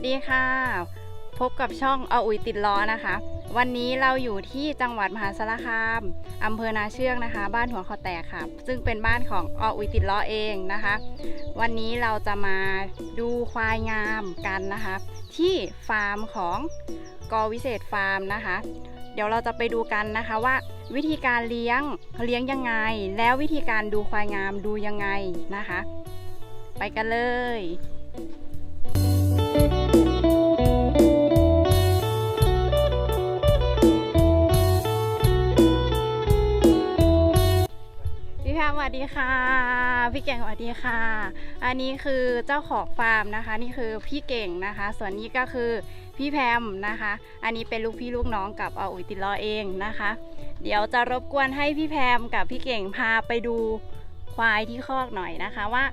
วัสดีค่ะ พบกับช่องเอาอุ๋ยติดล้อนะคะ วันนี้เราอยู่ที่จังหวัดมหาสารคามอำเภอนาเชือกนะคะ บ้านหัวคอแตกค่ะ ซึ่งเป็นบ้านของออุ๋ยติดล้อเองนะคะ วันนี้เราจะมาดูควายงามกันนะคะ ที่ฟาร์มของกอวิเศษฟาร์มนะคะ เดี๋ยวเราจะไปดูกันนะคะว่า วิธีการเลี้ยงเขาเลี้ยงยังไง แล้ววิธีการดูควายงามดูยังไงนะคะ ไปกันเลย วัสดีค่ะ พี่เก่งสวัสดีค่ะ อันนี้คือเจ้าของฟาร์มนะคะ นี่คือพี่เก่งนะคะ ส่วนนี้ก็คือพี่แพมนะคะ อันนี้เป็นลูกพี่ลูกน้องกับเอาอุยติดล้อเองนะคะ เดี๋ยวจะรบกวนให้พี่แพมกับพี่เก่งพาไปดูควายที่คอกหน่อยนะคะว่า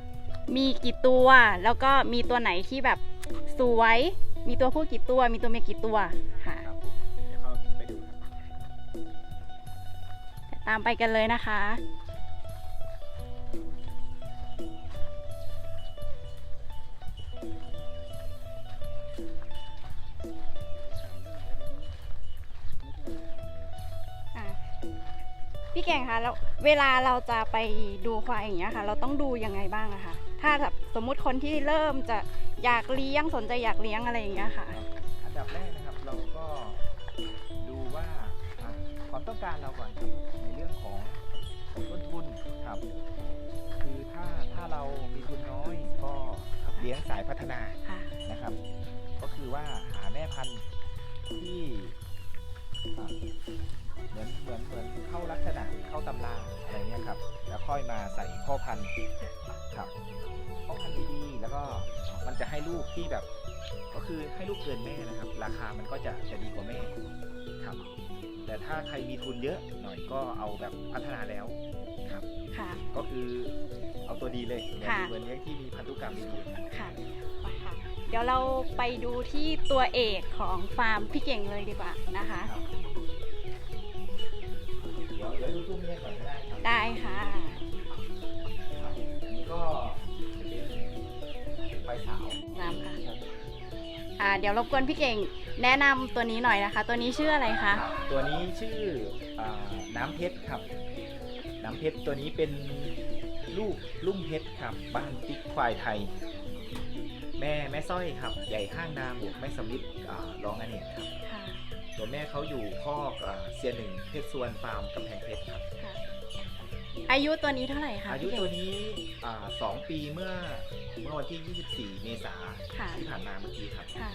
มีกี่ตัวแล้วก็มีตัวไหนที่แบบสวย มีตัวผู้กี่ตัว มีตัวเมียกี่ตัวค่ะครับเดี๋ยวเขาไปดูครับตามไปกันเลยนะคะ เก่งคะแล้วเวลาเราจะไปดูควายอย่างเงี้ยค่ะ เราต้องดูยังไงบ้างอะคะถ้าแบบสมมุติคนที่เริ่มจะอยากเลี้ยงสนใจอยากเลี้ยงอะไรอย่างเงี้ยค่ะ อันดับแรกนะครับเราก็ดูว่าอะความต้องการเราก่อนครับในเรื่องของของต้นทุนครับ คือถ้าถ้าเรามีทุนน้อยก็เลี้ยงสายพัฒนาค่ะ นะครับ ก็คือว่าหาแม่พันธุ์ที่อะ เหมือนเหมือนเหมือนเข้าลักษณะเข้าตำราอะไรเงี้ยครับ แล้วค่อยมาใส่พ่อพันธุ์ครับพ่อพันธุ์ดีๆแล้วก็มันจะให้ลูกที่แบบ ก็คือให้ลูกเกินแม่นะครับ ราคามันก็จะจะดีกว่าแม่ครับ แต่ถ้าใครมีทุนเยอะหน่อยก็เอาแบบพัฒนาแล้วครับ ค่ะ ก็คือเอาตัวดีเลยเหมือนค่ะ เหมือนเลี้ยงที่มีพันธุกรรมดีๆค่ะไปค่ะ เดี๋ยวเราไปดูที่ตัวเอกของฟาร์มพี่เก่งเลยดีกว่านะคะ ครับเดี๋ยวเดี๋ยวดูตัวเมียก่อนก็ได้ครับได้ค่ะครับอันนี้ก็จะเป็นไฟสาวน้ำค่ะ อ่า เดี๋ยวรบกวนพี่เก่งแนะนำตัวนี้หน่อยนะคะ ตัวนี้ชื่ออะไรคะ ตัวนี้ชื่ออาน้ำเพชรครับ น้ำเพชรตัวนี้เป็นลูกลุ่มเพชรครับ บ้านติ๊กควายไทย แม่แม่สร้อยครับ ใหญ่ห้างนาบวกแม่สำลิดอ่ารองอเนกครับ ค่ะ ตัวแม่เขาอยู่คอกอ่าเซียนหนึ่งเพชรส่วนฟาร์มกำแพงเพชรครับ ค่ะ อายุตัวนี้เท่าไหร่คะอายุพี่เก่งตัวนี้อ่าสองปีเมื่อเมื่อวันที่ 24 เมษาค่ะ ที่ผ่านมาเมื่อกี้ครับค่ะ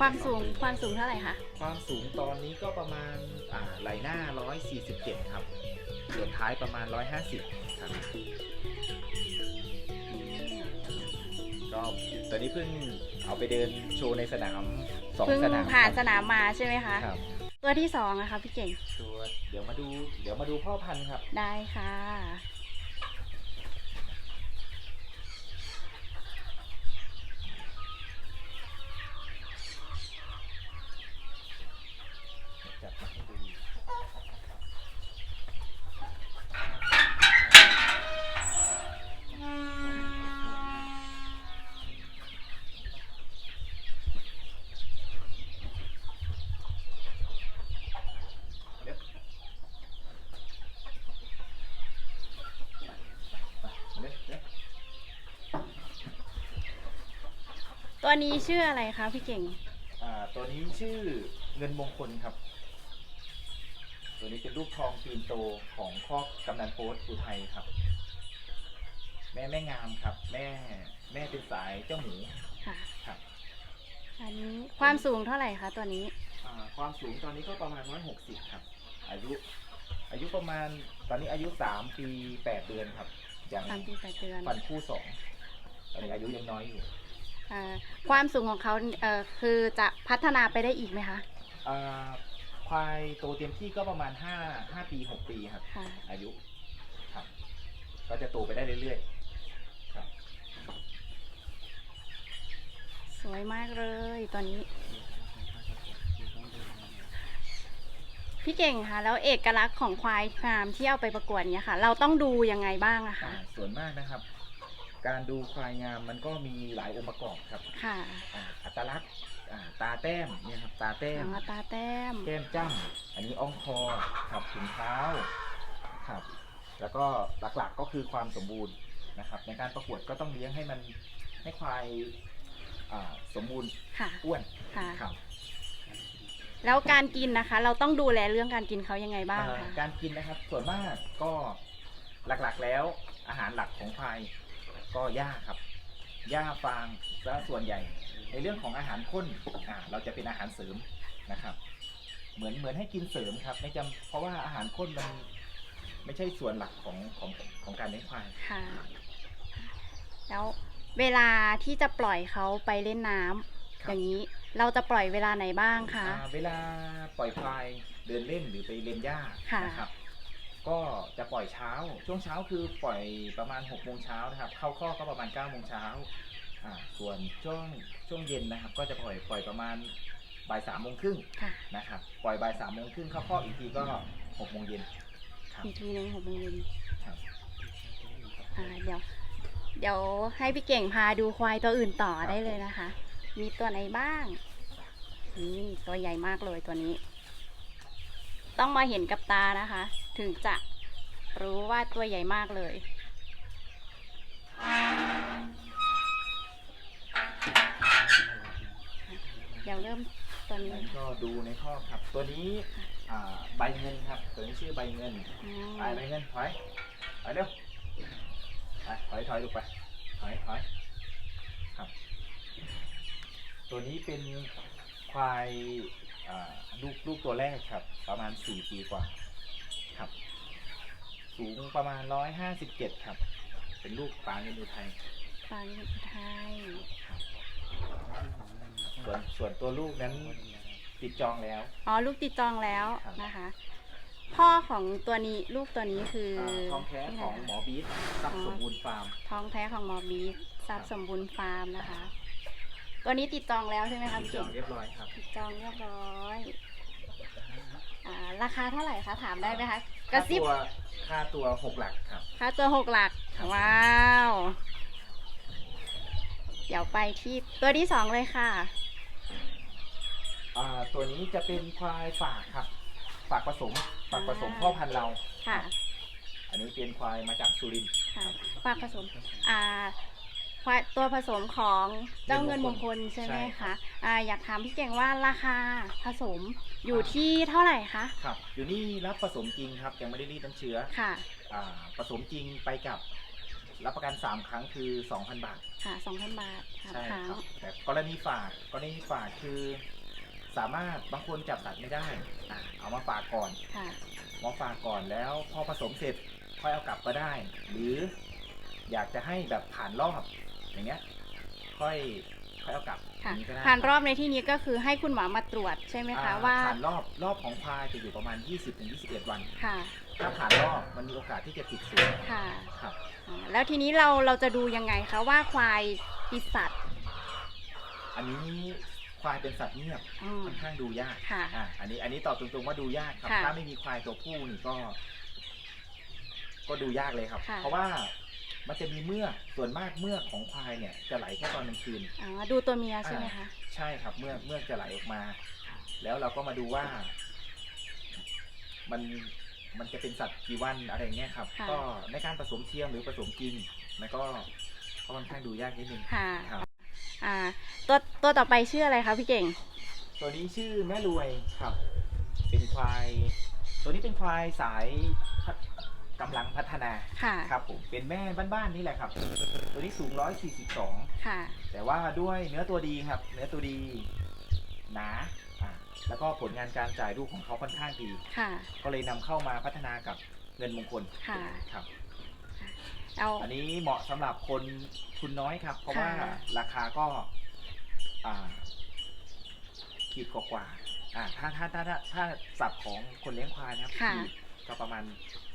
ความสูงความสูงเท่าไหร่คะ ความสูงตอนนี้ก็ประมาณอ่าไหล่หน้า 147 ครับส่วนท้ายประมาณ 150 ครับ ก็ตอนนี้เพิ่งเอาไปเดินโชว์ในสนามสองเพิ่งสนามผ่านครับสนามมาใช่ไหมคะ ครับตัวที่สองนะคะพี่เก่ง ตัวเดี๋ยวมาดูเดี๋ยวมาดูพ่อพันธุ์ครับ ได้ค่ะ จับมาให้ดูเดี๋ยวเดี๋ยวเดี๋ยว ตัวนี้ชื่ออะไรคะพี่เก่ง อ่าตัวนี้ชื่อเงินมงคลครับ ตัวนี้เป็นลูกทองปีนโตของคอกกำนันโป๊ตอุทัยครับ แม่แม่งามครับ แม่แม่เป็นสายเจ้าหมูค่ะ ครับอันนี้ความสูงเท่าไหร่คะตัวนี้ อ่าความสูงตอนนี้ก็ประมาณ160ครับ อายุ อายุประมาณตอนนี้อายุ3ปี8เดือนครับยังสามปีแปดเดือน ฟันคู่สองตอนนี้อายุยังน้อยอยู่ อ่าความสูงของเขาเอ่อคือจะพัฒนาไปได้อีกไหมคะอ่าควายโตเต็มที่ก็ประมาณ5 5ปี 6 ปีครับ ค่ะอายุครับ ก็จะโตไปได้เรื่อยๆครับสวยมากเลยตัวนี้พี่เก่งคะแล้วเอกลักษณ์ของควายฟาร์มที่เอาไปประกวดเนี้ยค่ะ เราต้องดูยังไงบ้างอะอ่าคะส่วนมากนะครับ การดูควายงามมันก็มีหลายองค์ประกอบครับค่ะอ่าอัตลักษณ์อ่าตาแต้มเนี่ยครับตาแต้ม อ๋อตาแต้ม แก้มจ้ำอันนี้อ่องคอครับถุงเท้าครับ แล้วก็หลักๆก็คือความสมบูรณ์นะครับ ในการประกวดก็ต้องเลี้ยงให้มันให้ควายอ่าสมบูรณ์ค่ะ อ้วนค่ะ ครับแล้วการกินนะคะ เราต้องดูแลเรื่องการกินเขายังไงบ้างเอ่อคะ การกินนะครับส่วนมากก็หลักๆแล้วอาหารหลักของควาย ก็หญ้าครับหญ้าฟางและส่วนใหญ่ ในเรื่องของอาหารข้นอ่าเราจะเป็นอาหารเสริมนะครับ เหมือนเหมือนให้กินเสริมครับ ไม่จำเพราะว่าอาหารข้นมันไม่ใช่ส่วนหลักของของของการเลี้ยงควายค่ะ แล้วเวลาที่จะปล่อยเขาไปเล่นน้ำครับอย่างนี้เราจะปล่อยเวลาไหนบ้างคะอ่าเวลาปล่อยควายเดินเล่นหรือไปเล่นหญ้าค่ะนะครับ ก็จะปล่อยเช้า ช่วงเช้าคือปล่อยประมาณ6กโมงเช้านะครับ เข้าข้อกก็ประมาณ9ก้าโมงเช้าอ่าส่วนช่วงช่วงเย็นนะครับ ก็จะปล่อยปล่อยประมาณบ่ายสามโมงครึ่งค่ะ นะครับ ปล่อยบ่ายสามโมงครึ่งเข้าข้อกอีกทีก็หกโมงเย็น ครับ อีกทีหนึงหกโมงเย็นครับ อ่าเดี๋ยว เดี๋ยวให้พี่เก่งพาดูควายตัวอื่นต่อครับ ได้เลยนะคะ มีตัวไหนบ้างนี่ตัวใหญ่มากเลยตัวนี้ ต้องมาเห็นกับตานะคะ ถึงจะรู้ว่าตัวใหญ่มากเลย เดี๋ยวเริ่มตัวนี้นั้นก็ดูในข้อกครับ ตัวนี้อ่าใบเงินครับ ตัวนี้ชื่อใบเงินอืมไปใบเงินถอยถอยเร็วไปถอยถอยลูกไปถอยถอยครับ ตัวนี้เป็นควาย อ่าลูกลูกตัวแรกครับ ประมาณสี่ปีกว่าครับ สูงประมาณร้อยห้าสิบเจ็ดครับ เป็นลูกปลาเงินอุทัยฟังไทยส่วนส่วนตัวลูกนั้นติดจองแล้ว อ๋อ ลูกติดจองแล้วครับนะคะ พ่อของตัวนี้ลูกตัวนี้คืออาทองแท้ของหมอบีททรัพย์สมบูรณ์ฟาร์ม ท้องแท้ของหมอบีททรัพครัย์บสมบูรณ์ฟาร์มนะคะ ตัวนี้ติดจองแล้วใช่ไหมคะติดพี่จอเก่งงเรียบร้อยครับ ติดจองเรียบร้อยอ่าราคาเท่าไหร่คะถามได้ไหมคะกระซิบค่าตัวค่าตัวหกหลักครับ ค่าตัวหกหลัก ครับ ว้าว เดี๋ยวไปที่ตัวที่สองเลยค่ะ อ่าตัวนี้จะเป็นควายฝากครับ ฝากผสม ฝากผสมพ่อพันธุ์เรา ค่ะอันนี้เป็นควายมาจากสุรินทร์ค่ะฝากผสม อ่าควาย ตัวผสมของเจ้าเงิเงินนมมงงคคลลใช่ไหมใช่ครัคะบอ่าอยากถามพี่เก่งว่าราคาผสมอยู่อ่าที่เท่าไหร่คะ ครับ อยู่นี่รับผสมจริงครับยังไม่ได้รีดน้ำเชื้อค่ะ อ่าผสมจริงไปกับ รับประกัน 3 ครั้งคือ 2,000 บาท ค่ะสองพันบาทค่ะใช่ครั้งครับแต่กรณีฝากกรณีฝากคือ สามารถบางคนจับสัตว์ไม่ได้อ่าเอามาฝากก่อน ค่ะ มาฝากก่อนแล้วพอผสมเสร็จค่อยเอากลับก็ได้ หรืออยากจะให้แบบผ่านรอบ อย่างเงี้ยค่อยค่อยเอากลับอค่ะย่างนี้ก็ได้ผ่านรอบในที่นี้ก็คือให้คุณหมอมาตรวจใช่ไหมอ่คะว่าผ่านรอบรอบของควายจะอยู่ประมาณ 20-21 วัน ค่ะถ้าผ่านรอบมันมีโอกาสที่จะติดเชื้อค่ะครับอ่าแล้วทีนี้เราเราจะดูยังไงคะว่าควายติดสัตว์อันนี้ควายเป็นสัตว์เงียบอืม ค่อนข้างดูยากค่ะอะอันนี้อันนี้ตอบตรงๆว่าดูยากครับ ค่ะถ้าไม่มีควายตัวผู้นี่ก็ ก็ดูยากเลยครับ ค่ะ เพราะว่า มันจะมีเมือกส่วนมากเมือกของควายเนี่ยจะไหลแค่ตอนกลางคืนอ๋อดูตัวเมียใช่ไหมคะใช่ครับเมื่อกเมือกจะไหลออกมา แล้วเราก็มาดูว่า มันมันจะเป็นสัตว์กี่วันอะไรเงี้ยครับค่ะก็ในการผสมเทียมหรือผสมจริงมันก็ค่อนข้างดูยากนิดนึงค่ะครับอ่า ตัวตัวต่อไปชื่ออะไรคะพี่เก่ง ตัวนี้ชื่อแม่รวยครับ เป็นควาย ตัวนี้เป็นควายสายพัฒ กำลังพัฒนาค่ะครับผมเป็นแม่บ้านๆนี่แหละครับ ตัวนี้สูง142ค่ะแต่ว่าด้วยเนื้อตัวดีครับ เนื้อตัวดีหนาอ่าแล้วก็ผลงานการจ่ายลูกของเขาค่อนข้างดี ค่ะ ก็เลยนำเข้ามาพัฒนากับเงินมงคลค่ะ ครับ เอา อันนี้เหมาะสำหรับคนทุนน้อยครับ เพราะว่าค่ะ ราคาก็ อ่า ขีดกว่าๆอ่าถ้าถ้าถ้าถ้าถ้าสับของคนเลี้ยงควายนะครับค่ะ ขีดก็ประมาณ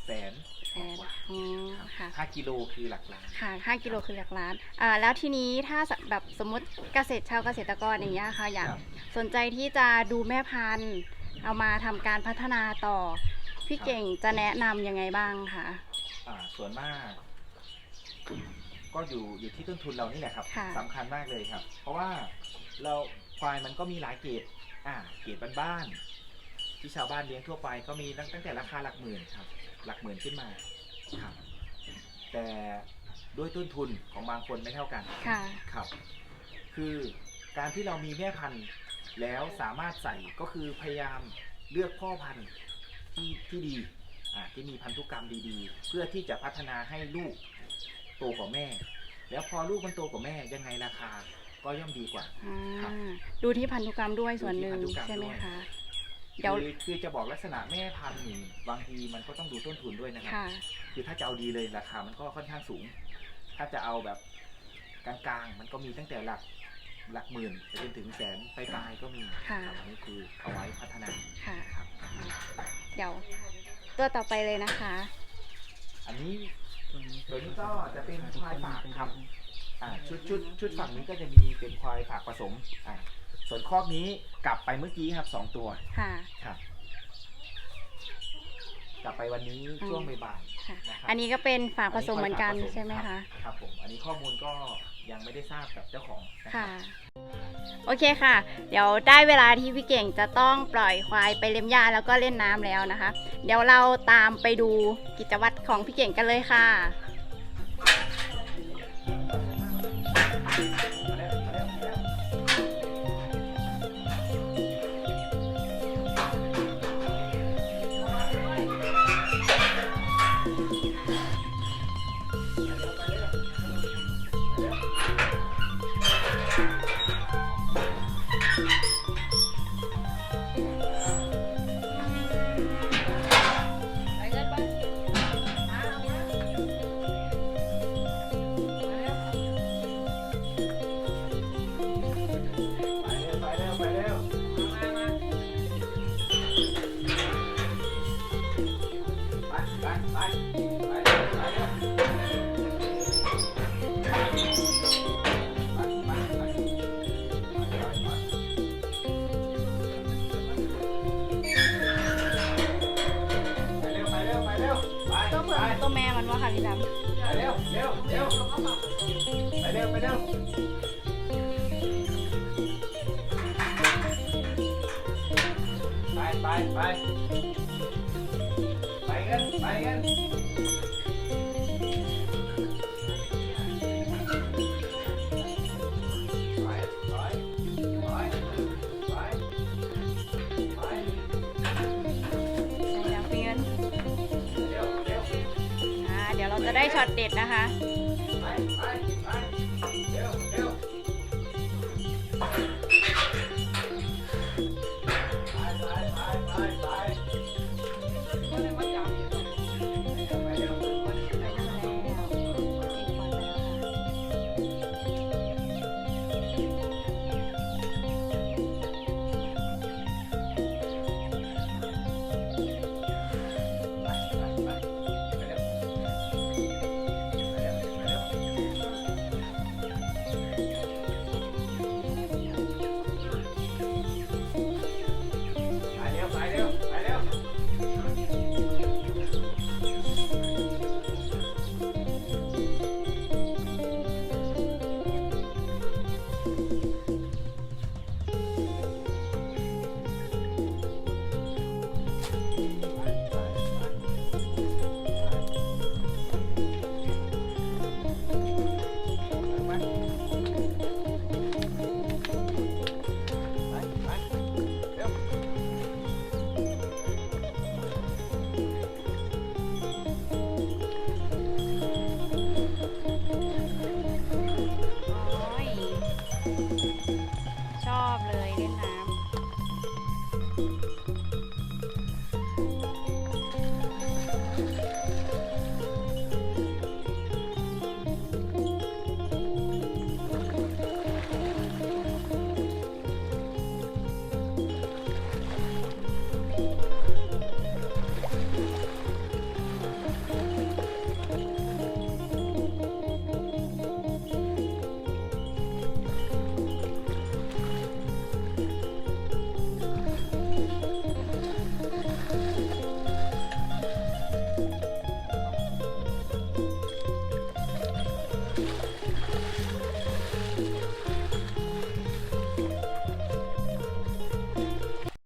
แสนแสนกว่าอ๋อๆครับค่ะ ห้ากิโลคือหลักล้าน ค่ะ5กิโลคือหลักล้านอ่าแล้วทีนี้ถ้าแบบสมมติเกษตรชาวเกษตรกรอย่างเงี้ยค่ะ อยากครับสนใจที่จะดูแม่พันธุ์ เอามาทำการพัฒนาต่อ พี่ครับ เก่งจะแนะนำยังไงบ้างคะอ่าส่วนมาก ก็ก็อยู่อยู่ที่ต้นทุนเรานี่แหละครับค่ะสำคัญมากเลยครับ เพราะว่าเราควายมันก็มีหลายเกรดอ่าเกรดบ้านๆที่ชาวบ้านเลี้ยงทั่วไปก็มีตั้งตั้งแต่ราคาหลักหมื่นครับ หลักหมื่นขึ้นมาครับ แต่ด้วยต้นทุนของบางคนไม่เท่ากันค่ะ ครับ คือการที่เรามีแม่พันธุ์แล้วสามารถใส่ก็คือพยายามเลือกพ่อพันธุ์ที่ที่ดีอ่าที่มีพันธุกรรมดีๆ เพื่อที่จะพัฒนาให้ลูกโตกว่าแม่ แล้วพอลูกมันโตกว่าแม่ยังไงราคาก็ย่อมดีกว่าอ่ครับาดูที่พันธุกรรมด้วยส่วนหนึ่งดูที่พันธุกรรมใช่ไหมด้วย คะ เดี๋ยวคือคือจะบอกลักษณะแม่พันธุ์นี่บางทีมันก็ต้องดูต้นทุนด้วยนะครับ ค่ะ คือถ้าจะเอาดีเลยราคามันก็ค่อนข้างสูง ถ้าจะเอาแบบกลางๆ มันก็มีตั้งแต่หลักหลักหมื่นไปจนถึงแสนปลายๆก็มีค่ะครับอันนี้คือเอาไว้พัฒนาค่ะ ครับ เดี๋ยวตัวต่อไปเลยนะคะ อันนี้ตัวนี้ก็จะเป็นควายฝากครับ อ่าชุดชุดชุดฝั่งนี้ก็จะมีเป็นควายฝากผสมอ่า ส่วนคอกนี้กลับไปเมื่อกี้ครับสองตัวค่ะ ครับ กลับไปวันนี้ช่วงบ่ายๆค่ะนะครับอันนี้ก็เป็นฝากผสมเหมือนกันอัควายฝาผใช่ไหมรัคะบครับผม อันนี้ข้อมูลก็ยังไม่ได้ทราบกับเจ้าของนะค่ะรับโอเคค่ะ เดี๋ยวได้เวลาที่พี่เก่งจะต้องปล่อยควายไปเลี้ยงหญ้าแล้วก็เล่นน้ำแล้วนะคะ เดี๋ยวเราตามไปดูกิจวัตรของพี่เก่งกันเลยค่ะ ได้ช็อตเด็ดนะคะ